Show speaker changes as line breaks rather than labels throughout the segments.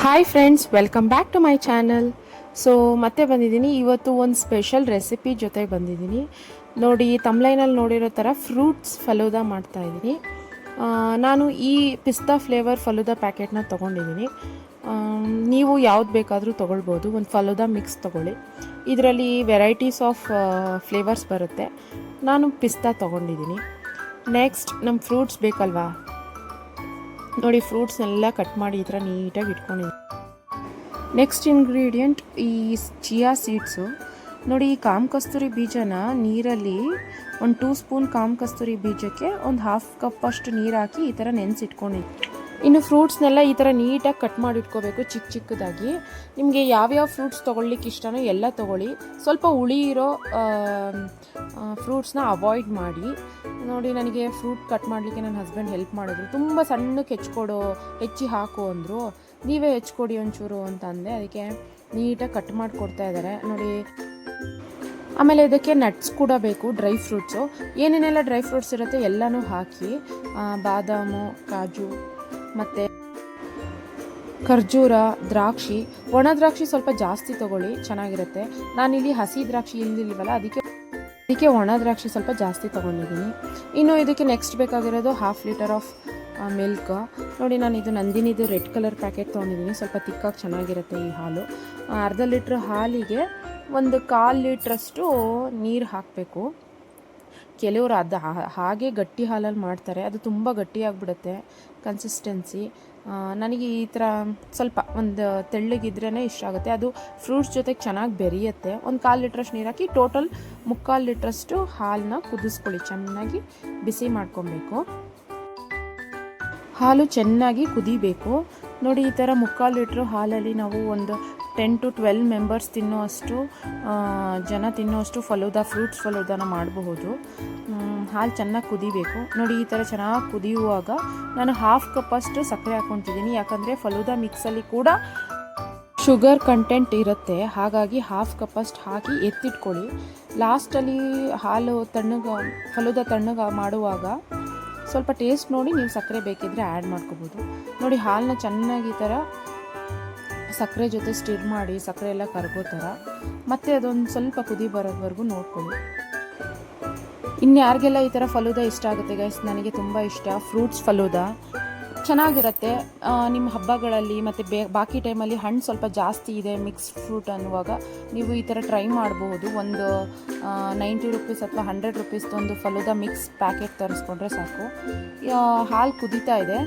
Hi friends welcome back to my channel so ಮತ್ತೆ ಬಂದಿದ್ದೀನಿ. ಇವತ್ತು ಒಂದು ಸ್ಪೆಷಲ್ ರೆಸಿಪಿ ಜೊತೆಗೆ ಬಂದಿದ್ದೀನಿ. ನೋಡಿ ತಮ್ಲೈನಲ್ಲಿ ನೋಡಿರೋ ಥರ ಫ್ರೂಟ್ಸ್ ಫಲೂದ ಮಾಡ್ತಾ ಇದ್ದೀನಿ. ನಾನು ಈ ಪಿಸ್ತಾ ಫ್ಲೇವರ್ ಫಲೂದ ಪ್ಯಾಕೆಟ್ನ ತೊಗೊಂಡಿದ್ದೀನಿ. ನೀವು ಯಾವ್ದು ಬೇಕಾದರೂ ತೊಗೊಳ್ಬೋದು. ಒಂದು ಫಲೂದ ಮಿಕ್ಸ್ ತೊಗೊಳ್ಳಿ. ಇದರಲ್ಲಿ ವೆರೈಟೀಸ್ ಆಫ್ ಫ್ಲೇವರ್ಸ್ ಬರುತ್ತೆ. ನಾನು ಪಿಸ್ತಾ ತೊಗೊಂಡಿದ್ದೀನಿ. ನೆಕ್ಸ್ಟ್ ನಮ್ಮ ಫ್ರೂಟ್ಸ್ ಬೇಕಲ್ವಾ? ನೋಡಿ ಫ್ರೂಟ್ಸ್ ಎಲ್ಲ ಕಟ್ ಮಾಡಿ ಈ ಥರ ನೀಟಾಗಿ ಇಟ್ಕೊಂಡಿದ್ದೀನಿ. ನೆಕ್ಸ್ಟ್ ಇಂಗ್ರೀಡಿಯೆಂಟ್ ಈ ಚಿಯಾ ಸೀಡ್ಸು ನೋಡಿ, ಈ ಕಾಮ್ ಕಸ್ತೂರಿ ಬೀಜನ ನೀರಲ್ಲಿ ಒಂದು ಟೂ ಸ್ಪೂನ್ ಕಾಮ್ ಕಸ್ತೂರಿ ಬೀಜಕ್ಕೆ ಒಂದು ಹಾಫ್ ಕಪ್ ಅಷ್ಟು ನೀರು ಹಾಕಿ ಈ ಥರ ನೆನೆಸಿಟ್ಕೊಂಡಿದ್ದೆ ಇನ್ನು ಫ್ರೂಟ್ಸ್ನೆಲ್ಲ ಈ ಥರ ನೀಟಾಗಿ ಕಟ್ ಮಾಡಿಟ್ಕೋಬೇಕು ಚಿಕ್ಕ ಚಿಕ್ಕದಾಗಿ. ನಿಮಗೆ ಯಾವ್ಯಾವ ಫ್ರೂಟ್ಸ್ ತೊಗೊಳ್ಲಿಕ್ಕೆ ಇಷ್ಟನೋ ಎಲ್ಲ ತೊಗೊಳ್ಳಿ. ಸ್ವಲ್ಪ ಹುಳಿ ಇರೋ ಫ್ರೂಟ್ಸ್ನ ಅವಾಯ್ಡ್ ಮಾಡಿ. ನೋಡಿ, ನನಗೆ ಫ್ರೂಟ್ ಕಟ್ ಮಾಡಲಿಕ್ಕೆ ನನ್ನ ಹಸ್ಬೆಂಡ್ ಹೆಲ್ಪ್ ಮಾಡಿದ್ರು. ತುಂಬ ಸಣ್ಣಕ್ಕೆ ಹೆಚ್ಕೊಡು, ಹೆಚ್ಚಿ ಹಾಕು ಅಂದರು. ನೀವೇ ಹೆಚ್ಕೊಡಿ ಒಂಚೂರು ಅಂತ ಅಂದೆ ಅದಕ್ಕೆ ನೀಟಾಗಿ ಕಟ್ ಮಾಡಿ ಕೊಡ್ತಾ ಇದ್ದಾರೆ. ನೋಡಿ, ಆಮೇಲೆ ಇದಕ್ಕೆ ನಟ್ಸ್ ಕೂಡ ಬೇಕು ಡ್ರೈ ಫ್ರೂಟ್ಸು ಏನೇನೆಲ್ಲ ಡ್ರೈ ಫ್ರೂಟ್ಸ್ ಇರುತ್ತೆ ಎಲ್ಲನೂ ಹಾಕಿ ಬಾದಾಮು, ಕಾಜು ಮತ್ತು ಖರ್ಜೂರ, ದ್ರಾಕ್ಷಿ, ಒಣ ದ್ರಾಕ್ಷಿ ಸ್ವಲ್ಪ ಜಾಸ್ತಿ ತಗೊಳ್ಳಿ, ಚೆನ್ನಾಗಿರುತ್ತೆ. ನಾನಿಲ್ಲಿ ಹಸಿ ದ್ರಾಕ್ಷಿ ಇಲ್ದಿಲ್ವಲ್ಲ, ಅದಕ್ಕೆ ಅದಕ್ಕೆ ಒಣ ದ್ರಾಕ್ಷಿ ಸ್ವಲ್ಪ ಜಾಸ್ತಿ ತೊಗೊಂಡಿದ್ದೀನಿ. ಇನ್ನು ಇದಕ್ಕೆ ನೆಕ್ಸ್ಟ್ ಬೇಕಾಗಿರೋದು ಹಾಫ್ ಲೀಟರ್ ಆಫ್ ಮಿಲ್ಕ್ ನೋಡಿ, ನಾನು ಇದು ನಂದಿನಿದು ರೆಡ್ ಕಲರ್ ಪ್ಯಾಕೆಟ್ ತೊಗೊಂಡಿದ್ದೀನಿ. ಸ್ವಲ್ಪ ತಿಕ್ಕಾಗಿ ಚೆನ್ನಾಗಿರುತ್ತೆ ಈ ಹಾಲು. ಅರ್ಧ ಲೀಟ್ರ್ ಹಾಲಿಗೆ ಒಂದು ಕಾಲು ಲೀಟ್ರಷ್ಟು ನೀರು ಹಾಕಬೇಕು. ಕೆಲವರು ಅದು ಹಾಗೆ ಗಟ್ಟಿ ಹಾಲಲ್ಲಿ ಮಾಡ್ತಾರೆ. ಅದು ತುಂಬ ಗಟ್ಟಿಯಾಗಿಬಿಡುತ್ತೆ ಕನ್ಸಿಸ್ಟೆನ್ಸಿ ನನಗೆ ಈ ಥರ ಸ್ವಲ್ಪ ಒಂದು ತೆಳ್ಳಗಿದ್ರೇ ಇಷ್ಟ ಆಗುತ್ತೆ. ಅದು ಫ್ರೂಟ್ಸ್ ಜೊತೆಗೆ ಚೆನ್ನಾಗಿ ಬೆರೆಯುತ್ತೆ. ಒಂದು ಕಾಲು ಲೀಟ್ರಷ್ಟು ನೀರು ಹಾಕಿ ಟೋಟಲ್ ಮುಕ್ಕಾಲು ಲೀಟ್ರಷ್ಟು ಹಾಲನ್ನ ಕುದಿಸ್ಕೊಳ್ಳಿ. ಚೆನ್ನಾಗಿ ಬಿಸಿ ಮಾಡ್ಕೊಬೇಕು. ಹಾಲು ಚೆನ್ನಾಗಿ ಕುದಿಬೇಕು. ನೋಡಿ ಈ ಥರ ಮುಕ್ಕಾಲು ಲೀಟ್ರ್ ಹಾಲಲ್ಲಿ ನಾವು ಒಂದು ಟೆನ್ ಟು ಟ್ವೆಲ್ ಮೆಂಬರ್ಸ್ ತಿನ್ನುವಷ್ಟು ಜನ ತಿನ್ನುವಷ್ಟು ಫಲೂದ ಫ್ರೂಟ್ಸ್ ಫಲೂದನ ಮಾಡಬಹುದು. ಹಾಲು ಚೆನ್ನಾಗಿ ಕುದಿಬೇಕು. ನೋಡಿ, ಈ ಥರ ಚೆನ್ನಾಗಿ ಕುದಿಯುವಾಗ ನಾನು ಹಾಫ್ ಕಪ್ಪಷ್ಟು ಸಕ್ಕರೆ ಹಾಕ್ಕೊತಿದ್ದೀನಿ ಯಾಕಂದರೆ ಫಲೂದಾ ಮಿಕ್ಸಲ್ಲಿ ಕೂಡ ಶುಗರ್ ಕಂಟೆಂಟ್ ಇರುತ್ತೆ. ಹಾಗಾಗಿ ಹಾಫ್ ಕಪ್ಪಷ್ಟು ಹಾಕಿ ಎತ್ತಿಟ್ಕೊಳ್ಳಿ. ಲಾಸ್ಟಲ್ಲಿ ಹಾಲು ತಣ್ಣಗ ಫಲೂದ ತಣ್ಣಗ ಮಾಡುವಾಗ ಸ್ವಲ್ಪ ಟೇಸ್ಟ್ ನೋಡಿ ನೀವು ಸಕ್ಕರೆ ಬೇಕಿದ್ದರೆ ಆ್ಯಡ್ ಮಾಡ್ಕೋಬೋದು. ನೋಡಿ ಹಾಲನ್ನ ಚೆನ್ನಾಗಿ ಈ ಥರ ಸಕ್ಕರೆ ಜೊತೆ ಸ್ಟಿರ್ ಮಾಡಿ ಸಕ್ಕರೆ ಎಲ್ಲ ಕರಗೋ ಥರ. ಮತ್ತು ಅದೊಂದು ಸ್ವಲ್ಪ ಕುದಿ ಬರೋವರೆಗೂ ನೋಡ್ಕೊಳ್ಳಿ. ಇನ್ನು ಯಾರಿಗೆಲ್ಲ ಈ ಥರ ಫಲೂದ ಇಷ್ಟ ಆಗುತ್ತೆ ಗೈಸ್ ನನಗೆ ತುಂಬ ಇಷ್ಟ. ಫ್ರೂಟ್ಸ್ ಫಲೂದ. ಚೆನ್ನಾಗಿರುತ್ತೆ. ನಿಮ್ಮ ಹಬ್ಬಗಳಲ್ಲಿ ಮತ್ತು ಬೇ, ಬಾಕಿ ಟೈಮಲ್ಲಿ ಹಣ್ಣು ಸ್ವಲ್ಪ ಜಾಸ್ತಿ ಇದೆ ಮಿಕ್ಸ್ ಫ್ರೂಟ್ ಅನ್ನುವಾಗ ನೀವು ಈ ಥರ ಟ್ರೈ ಮಾಡಬಹುದು ಒಂದು ನೈಂಟಿ ರುಪೀಸ್ ಅಥವಾ ಹಂಡ್ರೆಡ್ ರುಪೀಸ್ದೊಂದು ಒಂದು ಫಲೂದ ಮಿಕ್ಸ್ ಪ್ಯಾಕೆಟ್ ತರಿಸ್ಕೊಂಡ್ರೆ ಸಾಕು. ಹಾಲು ಕುದೀತಾ ಇದೆ.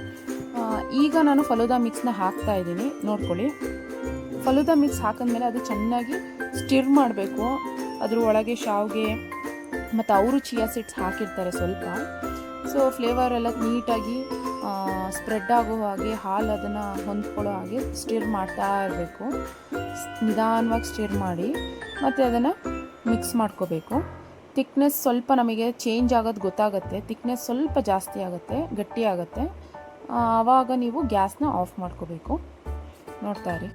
ಈಗ ನಾನು ಫಲೂದಾ ಮಿಕ್ಸ್ನ ಹಾಕ್ತಾ ಇದ್ದೀನಿ. ನೋಡ್ಕೊಳ್ಳಿ. ಫಲೂದಾ ಮಿಕ್ಸ್ ಹಾಕಿದ್ಮೇಲೆ ಅದು ಚೆನ್ನಾಗಿ ಸ್ಟಿರ್ ಮಾಡಬೇಕು. ಅದ್ರ ಒಳಗೆ ಶಾವಿಗೆ ಮತ್ತು ಅವರು ಚಿಯಾ ಸೀಡ್ಸ್ ಹಾಕಿರ್ತಾರೆ ಸ್ವಲ್ಪ. ಸೊ ಫ್ಲೇವರ್ ಎಲ್ಲ ನೀಟಾಗಿ ಸ್ಪ್ರೆಡ್ ಆಗೋ ಹಾಗೆ ಹಾಲು ಅದನ್ನು ಹೊಂದ್ಕೊಳ್ಳೋ ಹಾಗೆ ಸ್ಟಿರ್ ಮಾಡ್ತಾ ಇರಬೇಕು. ನಿಧಾನವಾಗಿ ಸ್ಟಿರ್ ಮಾಡಿ ಮತ್ತು ಅದನ್ನು ಮಿಕ್ಸ್ ಮಾಡ್ಕೋಬೇಕು. ತಿಕ್ನೆಸ್ ಸ್ವಲ್ಪ ನಮಗೆ ಚೇಂಜ್ ಆಗೋದು ಗೊತ್ತಾಗುತ್ತೆ. ತಿಕ್ನೆಸ್ ಸ್ವಲ್ಪ ಜಾಸ್ತಿ ಆಗುತ್ತೆ, ಗಟ್ಟಿ ಆಗುತ್ತೆ. ಆವಾಗ ನೀವು ಗ್ಯಾಸ್ನ ಆಫ್ ಮಾಡ್ಕೋಬೇಕು. ನೋಡ್ತಾ ಇರಿ.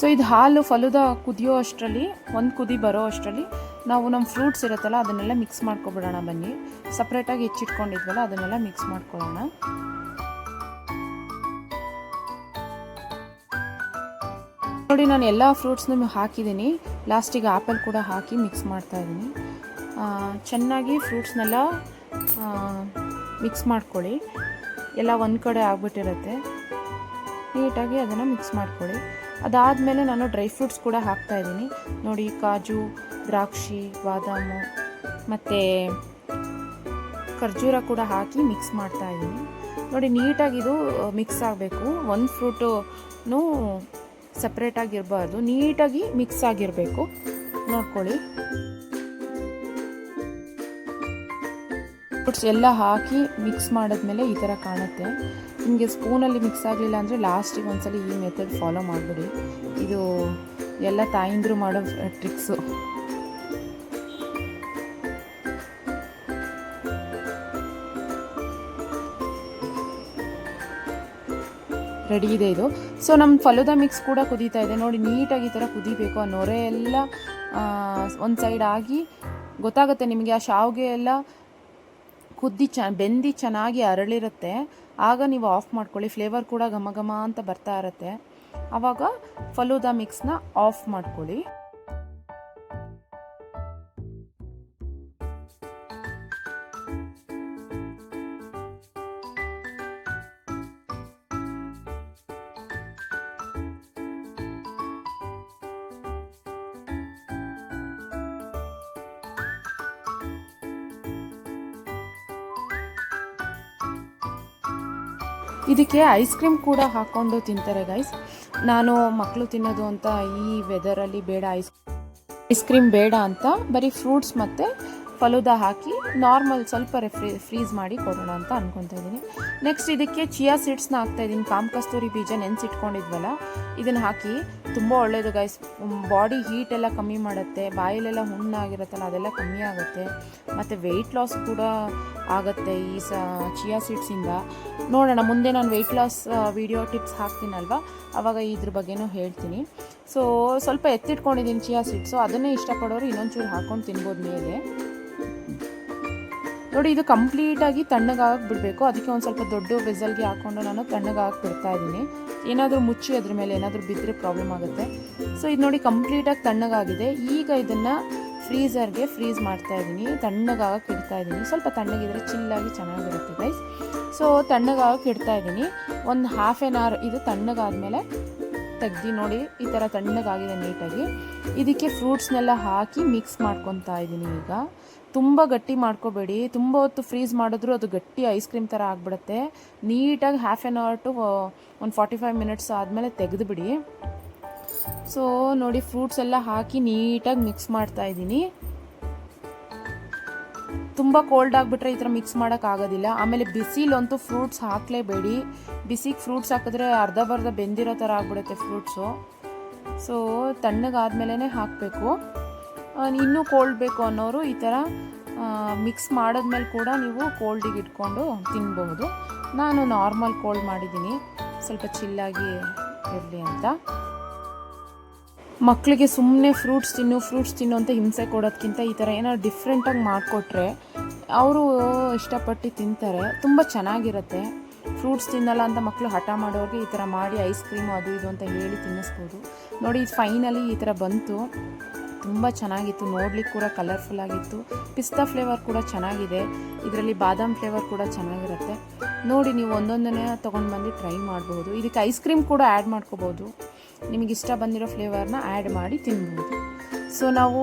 ಸೊ ಇದು ಹಾಲು ಫಲುದ ಕುದಿಯೋ ಅಷ್ಟರಲ್ಲಿ, ಒಂದು ಕುದಿ ಬರೋ ಅಷ್ಟರಲ್ಲಿ ನಾವು ನಮ್ಮ ಫ್ರೂಟ್ಸ್ ಇರುತ್ತಲ್ಲ, ಅದನ್ನೆಲ್ಲ ಮಿಕ್ಸ್ ಮಾಡ್ಕೊಬಿಡೋಣ ಬನ್ನಿ. ಸಪ್ರೇಟಾಗಿ ಹೆಚ್ಚಿಟ್ಕೊಂಡಿದ್ವಲ್ಲ, ಅದನ್ನೆಲ್ಲ ಮಿಕ್ಸ್ ಮಾಡ್ಕೊಳ್ಳೋಣ. ನೋಡಿ, ನಾನು ಎಲ್ಲ ಫ್ರೂಟ್ಸ್ನ ಹಾಕಿದ್ದೀನಿ. ಲಾಸ್ಟಿಗೆ ಆ್ಯಪಲ್ ಕೂಡ ಹಾಕಿ ಮಿಕ್ಸ್ ಮಾಡ್ತಾ ಇದ್ದೀನಿ. ಆ, ಚೆನ್ನಾಗಿ ಫ್ರೂಟ್ಸ್ನೆಲ್ಲ ಮಿಕ್ಸ್ ಮಾಡ್ಕೊಳ್ಳಿ. ಎಲ್ಲ ಒಂದು ಕಡೆ ಆಗಿಬಿಟ್ಟಿರುತ್ತೆ. ನೀಟಾಗಿ ಅದನ್ನು ಮಿಕ್ಸ್ ಮಾಡ್ಕೊಳ್ಳಿ. ಅದಾದಮೇಲೆ ನಾನು ಡ್ರೈ ಫ್ರೂಟ್ಸ್ ಕೂಡ ಹಾಕ್ತಾ ಇದ್ದೀನಿ. ನೋಡಿ ಕಾಜು ದ್ರಾಕ್ಷಿ ಬಾದಾಮು ಮತ್ತು ಖರ್ಜೂರ ಕೂಡ ಹಾಕಿ ಮಿಕ್ಸ್ ಮಾಡ್ತಾ ಇದ್ದೀನಿ. ನೋಡಿ ನೀಟಾಗಿ ಇದು ಮಿಕ್ಸ್ ಆಗಬೇಕು. ಒಂದು ಫ್ರೂಟು ಸಪ್ರೇಟಾಗಿರಬಾರ್ದು ನೀಟಾಗಿ ಮಿಕ್ಸ್ ಆಗಿರಬೇಕು. ನೋಡ್ಕೊಳ್ಳಿ. ಫ್ರೂಟ್ಸ್ ಎಲ್ಲ ಹಾಕಿ ಮಿಕ್ಸ್ ಮಾಡಿದ್ಮೇಲೆ ಈ ಥರ ಕಾಣುತ್ತೆ. ನಿಮಗೆ ಸ್ಪೂನಲ್ಲಿ ಮಿಕ್ಸ್ ಆಗಲಿಲ್ಲ ಅಂದರೆ ಲಾಸ್ಟಿಗೆ ಒಂದ್ಸಲಿ ಈ ಮೆಥಡ್ ಫಾಲೋ ಮಾಡಿಬಿಡಿ. ಇದು ಎಲ್ಲ ತಾಯಿಂದರು ಮಾಡೋ ಟ್ರಿಕ್ಸು ರೆಡಿ ಇದೆ ಇದು. ಸೊ ನಮ್ಮ ಫಲೂದಾ ಮಿಕ್ಸ್ ಕೂಡ ಕುದೀತಾ ಇದೆ. ನೋಡಿ, ನೀಟಾಗಿ ಈ ಥರ ಕುದಿಬೇಕು ಆ ನೊರೆ ಎಲ್ಲ ಒಂದು ಸೈಡ್ ಆಗಿ. ಗೊತ್ತಾಗುತ್ತೆ ನಿಮಗೆ ಆ ಶಾವಿಗೆ ಎಲ್ಲ ಕುದ್ದಿ ಚ, ಬೆಂದಿ ಚೆನ್ನಾಗಿ ಅರಳಿರುತ್ತೆ. ಆಗ ನೀವು ಆಫ್ ಮಾಡ್ಕೊಳ್ಳಿ. ಫ್ಲೇವರ್ ಕೂಡ ಘಮ ಘಮ ಅಂತ ಬರ್ತಾ ಇರುತ್ತೆ. ಆವಾಗ ಫಲೂದಾ ಮಿಕ್ಸ್ನ ಆಫ್ ಮಾಡ್ಕೊಳ್ಳಿ. ಇದಕ್ಕೆ ಐಸ್ ಕ್ರೀಮ್ ಕೂಡ ಹಾಕ್ಕೊಂಡು ತಿಂತಾರೆ ಗೈಸ್ ನಾನು ಮಕ್ಕಳು ತಿನ್ನೋದು ಅಂತ ಈ ವೆದರಲ್ಲಿ ಬೇಡ ಐಸ್ ಐಸ್ ಕ್ರೀಮ್ ಬೇಡ ಅಂತ ಬರೀ ಫ್ರೂಟ್ಸ್ ಮತ್ತು ಫಲೂದಾ ಹಾಕಿ ನಾರ್ಮಲ್ ಸ್ವಲ್ಪ ರೆಫ್ರಿ ಫ್ರೀಸ್ ಮಾಡಿ ಕೊಡೋಣ ಅಂತ ಅನ್ಕೊತಾ ಇದ್ದೀನಿ. ನೆಕ್ಸ್ಟ್ ಇದಕ್ಕೆ ಚಿಯಾ ಸೀಡ್ಸ್ನ ಹಾಕ್ತಾ ಇದ್ದೀನಿ. ಕಾಮ್ ಕಸ್ತೂರಿ ಬೀಜ ನೆನೆಸಿಟ್ಕೊಂಡಿದ್ವಲ್ಲ, ಇದನ್ನು ಹಾಕಿ ತುಂಬ ಒಳ್ಳೆಯದು ಗೈಸ್ ಬಾಡಿ ಹೀಟ್ ಎಲ್ಲ ಕಮ್ಮಿ ಮಾಡುತ್ತೆ ಬಾಯಲ್ಲೆಲ್ಲ ಹುಣ್ಣಾಗಿರುತ್ತಲ್ಲ, ಅದೆಲ್ಲ ಕಮ್ಮಿ ಆಗುತ್ತೆ. ಮತ್ತು ವೆಯ್ಟ್ ಲಾಸ್ ಕೂಡ ಆಗುತ್ತೆ ಈ ಸ, ಚಿಯಾ ಸೀಡ್ಸಿಂದ. ನೋಡೋಣ, ಮುಂದೆ ನಾನು ವೆಯ್ಟ್ ಲಾಸ್ ವಿಡಿಯೋ ಟಿಪ್ಸ್ ಹಾಕ್ತೀನಲ್ವ? ಆವಾಗ ಇದ್ರ ಬಗ್ಗೆನೂ ಹೇಳ್ತೀನಿ. ಸೊ ಸ್ವಲ್ಪ ಎತ್ತಿಟ್ಕೊಂಡಿದ್ದೀನಿ ಚಿಯಾ ಸೀಡ್ಸು. ಅದನ್ನೇ ಇಷ್ಟಪಡೋರು ಇನ್ನೊಂಚೂರು ಹಾಕ್ಕೊಂಡು ತಿನ್ಬೋದು ಮೇಲೆ. ನೋಡಿ, ಇದು ಕಂಪ್ಲೀಟಾಗಿ ತಣ್ಣಗಾಗಿ ಬಿಡಬೇಕು ಅದಕ್ಕೆ ಒಂದು ಸ್ವಲ್ಪ ದೊಡ್ಡ ವೆಸಲ್ಗೆ ಹಾಕ್ಕೊಂಡು ನಾನು ತಣ್ಣಗಾಗಿ ಬಿಡ್ತಾ ಇದ್ದೀನಿ. ಏನಾದರೂ ಮುಚ್ಚಿ ಅದ್ರ ಮೇಲೆ ಏನಾದರೂ ಬಿದ್ದರೆ ಪ್ರಾಬ್ಲಮ್ ಆಗುತ್ತೆ. ಸೊ ಇದು ನೋಡಿ ಕಂಪ್ಲೀಟಾಗಿ ತಣ್ಣಗಾಗಿದೆ ಈಗ ಇದನ್ನು ಫ್ರೀಸರ್ಗೆ ಫ್ರೀಸ್ ಮಾಡ್ತಾ ಇದ್ದೀನಿ. ತಣ್ಣಗಾಗಕ್ಕೆ ಇಡ್ತಾ ಇದ್ದೀನಿ. ಸ್ವಲ್ಪ ತಣ್ಣಗಿದ್ರೆ ಚಿಲ್ಲಾಗಿ ಚೆನ್ನಾಗಿರುತ್ತೆ ಗೈಸ್ ಸೊ ತಣ್ಣಗಾಗಕ್ಕೆ ಇಡ್ತಾ ಇದ್ದೀನಿ. ಒಂದು ಹಾಫ್ ಆನ್ ಅವರ್ ಇದು ತಣ್ಣಗಾದ್ಮೇಲೆ ತೆಗ್ದು ನೋಡಿ, ಈ ಥರ ತಣ್ಣಗಾಗಿದೆ ನೀಟಾಗಿ. ಇದಕ್ಕೆ ಫ್ರೂಟ್ಸ್ನೆಲ್ಲ ಹಾಕಿ ಮಿಕ್ಸ್ ಮಾಡ್ಕೊತಾ ಇದ್ದೀನಿ ಈಗ. ತುಂಬ ಗಟ್ಟಿ ಮಾಡ್ಕೋಬೇಡಿ. ತುಂಬ ಹೊತ್ತು ಫ್ರೀಸ್ ಮಾಡಿದ್ರು ಅದು ಗಟ್ಟಿ ಐಸ್ ಕ್ರೀಮ್ ಥರ ಆಗಿಬಿಡುತ್ತೆ. ನೀಟಾಗಿ ಹಾಫ್ ಆನ್ ಅವರ್ ಟು ಒಂದು ಫಾರ್ಟಿ ಫೈವ್ ಮಿನಿಟ್ಸ್ ಆದಮೇಲೆ ತೆಗೆದುಬಿಡಿ. ಸೊ ನೋಡಿ, ಫ್ರೂಟ್ಸ್ ಎಲ್ಲ ಹಾಕಿ ನೀಟಾಗಿ ಮಿಕ್ಸ್ ಮಾಡ್ತಾ ಇದ್ದೀನಿ ತುಂಬ ಕೋಲ್ಡ್ ಆಗಿಬಿಟ್ರೆ ಈ ಥರ ಮಿಕ್ಸ್ ಮಾಡೋಕ್ಕಾಗೋದಿಲ್ಲ ಆಮೇಲೆ ಬಿಸಿಲಂತೂ ಫ್ರೂಟ್ಸ್ ಹಾಕಲೇಬೇಡಿ. ಬಿಸಿಗೆ ಫ್ರೂಟ್ಸ್ ಹಾಕಿದ್ರೆ ಅರ್ಧ ಬರ್ಧ ಬೆಂದಿರೋ ಥರ ಆಗ್ಬಿಡುತ್ತೆ ಫ್ರೂಟ್ಸು ಸೊ ತಣ್ಣಗಾದ್ಮೇಲೆ ಹಾಕಬೇಕು. ಇನ್ನೂ ಕೋಲ್ಡ್ ಬೇಕು ಅನ್ನೋರು ಈ ಥರ ಮಿಕ್ಸ್ ಮಾಡಿದ್ಮೇಲೆ ಕೂಡ ನೀವು ಕೋಲ್ಡಿಗೆ ಇಟ್ಕೊಂಡು ತಿನ್ಬಹುದು. ನಾನು ನಾರ್ಮಲ್ ಕೋಲ್ಡ್ ಮಾಡಿದ್ದೀನಿ. ಸ್ವಲ್ಪ ಚಿಲ್ಲಾಗಿ ಇರಲಿ ಅಂತ. ಮಕ್ಕಳಿಗೆ ಸುಮ್ಮನೆ ಫ್ರೂಟ್ಸ್ ತಿನ್ನು ಫ್ರೂಟ್ಸ್ ತಿನ್ನು ಅಂತ ಹಿಂಸೆ ಕೊಡೋದಕ್ಕಿಂತ ಈ ಥರ ಏನಾದ್ರು ಡಿಫ್ರೆಂಟಾಗಿ ಮಾಡಿಕೊಟ್ರೆ ಅವರು ಇಷ್ಟಪಟ್ಟು ತಿಂತಾರೆ. ತುಂಬ ಚೆನ್ನಾಗಿರುತ್ತೆ. ಫ್ರೂಟ್ಸ್ ತಿನ್ನಲ್ಲ ಅಂತ ಮಕ್ಕಳು ಹಠ ಮಾಡೋರಿಗೆ ಈ ಥರ ಮಾಡಿ ಐಸ್ ಕ್ರೀಮು ಅದು ಇದು ಅಂತ ಹೇಳಿ ತಿನ್ನಿಸ್ಬೋದು. ನೋಡಿ, ಇದು ಫೈನಲಿ ಈ ಥರ ಬಂತು. ತುಂಬ ಚೆನ್ನಾಗಿತ್ತು. ನೋಡ್ಲಿಕ್ಕೆ ಕೂಡ ಕಲರ್ಫುಲ್ ಆಗಿತ್ತು. ಪಿಸ್ತಾ ಫ್ಲೇವರ್ ಕೂಡ ಚೆನ್ನಾಗಿದೆ. ಇದರಲ್ಲಿ ಬಾದಾಮ್ ಫ್ಲೇವರ್ ಕೂಡ ಚೆನ್ನಾಗಿರುತ್ತೆ. ನೋಡಿ, ನೀವು ಒಂದೊಂದನೇ ತೊಗೊಂಡು ಬಂದು ಟ್ರೈ ಮಾಡ್ಬೋದು. ಇದಕ್ಕೆ ಐಸ್ ಕ್ರೀಮ್ ಕೂಡ ಆ್ಯಡ್ ಮಾಡ್ಕೋಬೋದು. ನಿಮಗೆ ಇಷ್ಟ ಬಂದಿರೋ ಫ್ಲೇವರ್ನ ಆ್ಯಡ್ ಮಾಡಿ ತಿನ್ಬೋದು. ಸೊ ನಾವು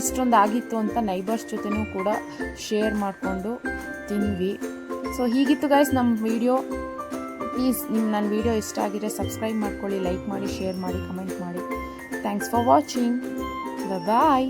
ಇಷ್ಟೊಂದು ಆಗಿತ್ತು ಅಂತ ನೈಬರ್ಸ್ ಜೊತೆನೂ ಕೂಡ ಶೇರ್ ಮಾಡಿಕೊಂಡು ತಿಂದ್ವಿ. ಸೊ ಹೀಗಿತ್ತು ಗೈಸ್ ನಮ್ಮ ವಿಡಿಯೋ ಪ್ಲೀಸ್ ನಿಮ್ಮ ನನ್ನ ವಿಡಿಯೋ ಇಷ್ಟ ಆಗಿದ್ರೆ ಸಬ್ಸ್ಕ್ರೈಬ್ ಮಾಡ್ಕೊಳ್ಳಿ ಲೈಕ್ ಮಾಡಿ ಶೇರ್ ಮಾಡಿ ಕಮೆಂಟ್ ಮಾಡಿ. Thanks for watching bye